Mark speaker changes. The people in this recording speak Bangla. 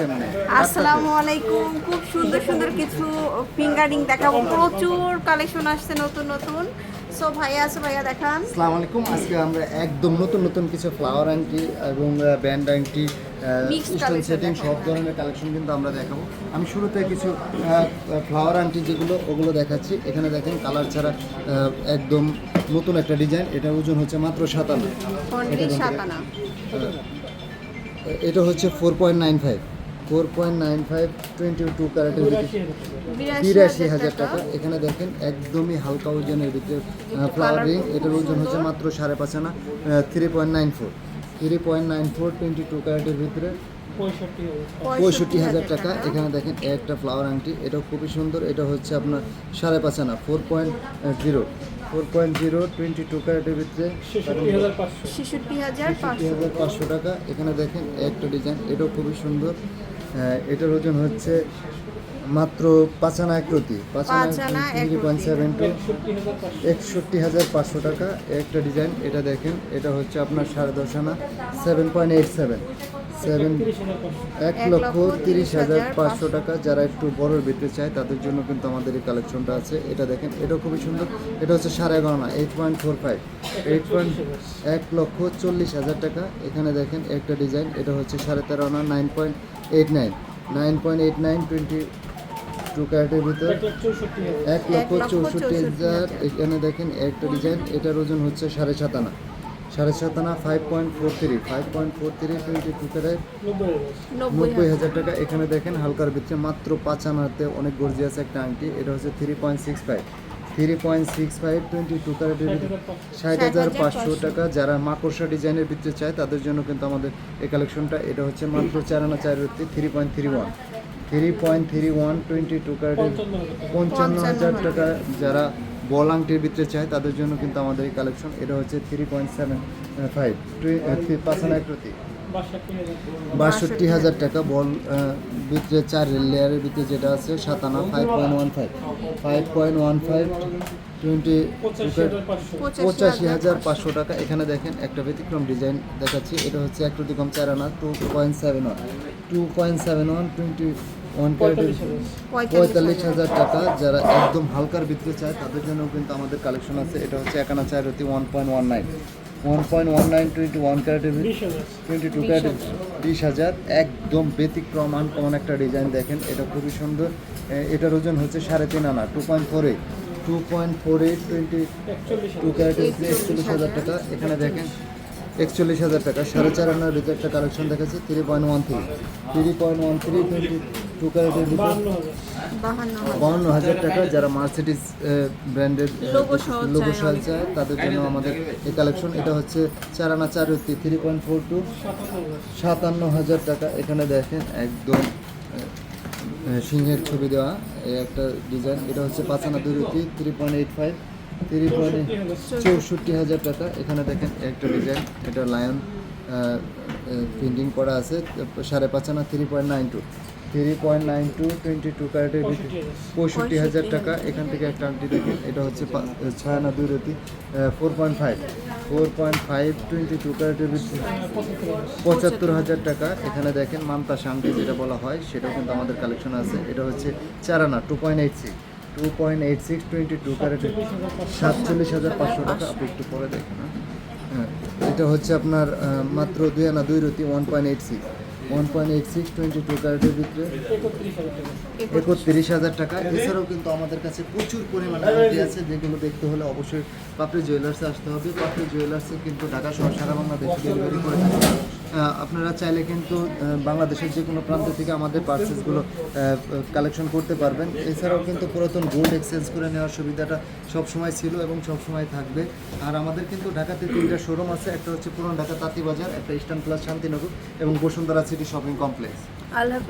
Speaker 1: কেমনে
Speaker 2: আসসালামু আলাইকুম। খুব সুন্দর সুন্দর কিছু ফিঙ্গারিং দেখাবো। প্রচুর কালেকশন আসছে নতুন নতুন। সো ভাইয়া আছে ভাইয়া দেখান।
Speaker 1: আসসালামু আলাইকুম। আজকে আমরা একদম নতুন নতুন কিছু ফ্লাওয়ার আংটি এবং ব্যান্ড আংটি স্টোন সেটিং সব ধরনের কালেকশন কিন্তু আমরা দেখাবো। আমি শুরুতে কিছু ফ্লাওয়ার আংটি যেগুলো ওগুলো দেখাচ্ছি। এখানে দেখেন কালার ছাড়া একদম নতুন একটা ডিজাইন এটার ওজন হচ্ছে মাত্র
Speaker 2: সাতানা
Speaker 1: এটা হচ্ছে four point nine five four point nine five twenty two ক্যারেটের বিরাশি হাজার টাকা। এখানে দেখেন একদমই হালকা ওজনের ভিতরে ফ্লাওয়ার রিং এটার ওজন হচ্ছে মাত্র সাড়ে পাঁচ আনা three point nine four three point nine four twenty two ক্যারেটের ভিতরে পঁয়ষট্টি হাজার টাকা। এখানে দেখেন একটা ফ্লাওয়ার আংটি। এটাও খুবই সুন্দর। এটা হচ্ছে আপনার সাড়ে পাঁচ আনা four point zero four point zero twenty two ক্যারেটের ভিতরে
Speaker 2: ছেষট্টি হাজার পাঁচশো।
Speaker 1: টাকা। এখানে দেখেন একটা ডিজাইন এটাও খুবই সুন্দর। এটার ওজন হচ্ছে মাত্র পাঁচানা একটি এক প্রতি। পাঁচ
Speaker 2: পাঁচ আনা
Speaker 1: আনা
Speaker 2: এক
Speaker 1: থ্রি পয়েন্ট সেভেন টু। একষট্টি হাজার পাঁচশো টাকা। একটা ডিজাইন এটা দেখেন এটা হচ্ছে আপনার সাড়ে দশ আনা seven point eight seven seven এক লক্ষ তিরিশ হাজার পাঁচশো টাকা যারা একটু বড়োর ভিতরে চায় তাদের জন্য কিন্তু আমাদের এই কালেকশনটা আছে। এটা দেখেন এটাও খুবই সুন্দর। এটা হচ্ছে সাড়ে এগারো না eight point four five eight point এক লক্ষ চল্লিশ হাজার টাকা। এখানে দেখেন একটা ডিজাইন এটা হচ্ছে সাড়ে তেরো আনা nine point eight nine nine point eight nine twenty two ক্যারেটের ভিতর। এক লক্ষ চৌষট্টি হাজার। এখানে দেখেন একটা ডিজাইন এটার ওজন হচ্ছে সাড়ে সাত আনা। সাড়ে সাত আনা five point four three five point four three twenty two carat
Speaker 2: নব্বই হাজার।
Speaker 1: টাকা। এখানে দেখেন হালকার ভিতরে মাত্র পাঁচ আনাতে অনেক গর্জিয়াস একটা আংটি। এটা হচ্ছে three point six five three point six five twenty two ক্যারেটের ষাট হাজার পাঁচশো টাকা। যারা মাকড়সা ডিজাইনের ভিতরে চায় তাদের জন্য কিন্তু আমাদের এই কালেকশনটা এটা হচ্ছে মাত্র চার আনা চার three point three one three point three one twenty two ক্যারেটের পঞ্চান্ন হাজার টাকা যারা বল আংটির ভিতরে চাই, তাদের জন্য কিন্তু আমাদের এই কালেকশন এটা হচ্ছে থ্রি পয়েন্ট সেভেন ফাইভ বাষট্টি হাজার টাকা বল ভিতরে চার লেয়ারের ভিতরে যেটা আছে, সাতানা five point one five five point one five twenty পঁচাশি হাজার পাঁচশো টাকা। এখানে দেখেন একটা ব্যতিক্রম ডিজাইন দেখাচ্ছি। এটা হচ্ছে এক প্রতি কম চার আনা two point seven one two point seven one twenty one পঁয়তাল্লিশ হাজার। টাকা যারা একদম হালকার ভিতরে চায় তাদের জন্য কিন্তু আমাদের কালেকশন আছে। এটা হচ্ছে একানা চার রতি one point one nine one point one nine twenty one ক্যারেটের টোয়েন্টি টু ক্যারেটের বিশ হাজার। একদম ব্যতিক্রম আনকমন একটা ডিজাইন দেখেন। এটা খুবই সুন্দর। এটার ওজন হচ্ছে সাড়ে তিন আনা two point four eight two point four eight twenty two ক্যারেটের একচল্লিশ হাজার টাকা। এখানে দেখেন একচল্লিশ হাজার টাকা। সাড়ে চার আনার ভিতরে একটা কালেকশন দেখাচ্ছে three point one three three point one three twenty two ক্যারেটের ভিতরে
Speaker 2: বাহান্ন হাজার
Speaker 1: টাকা। যারা মার্সিডিস ব্র্যান্ডের লোগো
Speaker 2: চায়
Speaker 1: চায় তাদের জন্য আমাদের। এই কালেকশন এটা হচ্ছে চার আনা চার থ্রি পয়েন্ট ফোর টু সাতান্ন হাজার টাকা। এখানে দেখেন একদম সিংহের ছবি দেওয়া এই একটা ডিজাইন এটা হচ্ছে পাঁচ আনা দুই রুটি three point eight five point চৌষট্টি হাজার। টাকা। এখানে দেখেন একটা ডিজাইন এটা লায়ন প্রিন্টিং করা আছে সাড়ে পাঁচ আনা three point nine two three point nine two twenty two ক্যারেটের ভিতরে পঁয়ষট্টি। হাজার টাকা। এখান থেকে একটা আংটি দেখেন এটা হচ্ছে ছয় আনা দুই রতি four point five four point five twenty two ক্যারেটের ভিতরে পঁচাত্তর হাজার টাকা। এখানে দেখেন মান্তা শান্তি যেটা বলা হয় সেটাও কিন্তু আমাদের কালেকশন আছে। এটা হচ্ছে চার আনা two point eight six two point eight six twenty two ক্যারেটের সাতচল্লিশ হাজার পাঁচশো টাকা আপনি একটু পরে দেখেন হ্যাঁ। হ্যাঁ এটা হচ্ছে আপনার মাত্র দুই আনা দুই রতি one point eight six one point eight six twenty two ক্যারেটের ভিতরে একত্রিশ হাজার টাকা। এছাড়াও কিন্তু আমাদের কাছে প্রচুর পরিমাণে আংটি আছে, যেগুলো দেখতে হলে অবশ্যই পাপড়ি জুয়েলার্সে আসতে হবে। পাপড়ি জুয়েলার্সে কিন্তু ঢাকা সহ সারা বাংলাদেশে ডেলিভারি করে থাকে আপনারা চাইলে কিন্তু বাংলাদেশের যে কোনো প্রান্ত থেকে আমাদের পার্সেসগুলো কালেকশন করতে পারবেন। এছাড়াও কিন্তু পুরাতন গোল্ড এক্সচেঞ্জ করে নেওয়ার সুবিধাটা সবসময় ছিল এবং সবসময় থাকবে। আর আমাদের কিন্তু ঢাকাতে তিনটা শোরুম আছে। একটা হচ্ছে পুরনো ঢাকা তাঁতিবাজার একটা ইস্টার্ন প্লাস শান্তিনগর এবং বসুন্ধরা সিটি শপিং কমপ্লেক্স
Speaker 2: আল্লাহ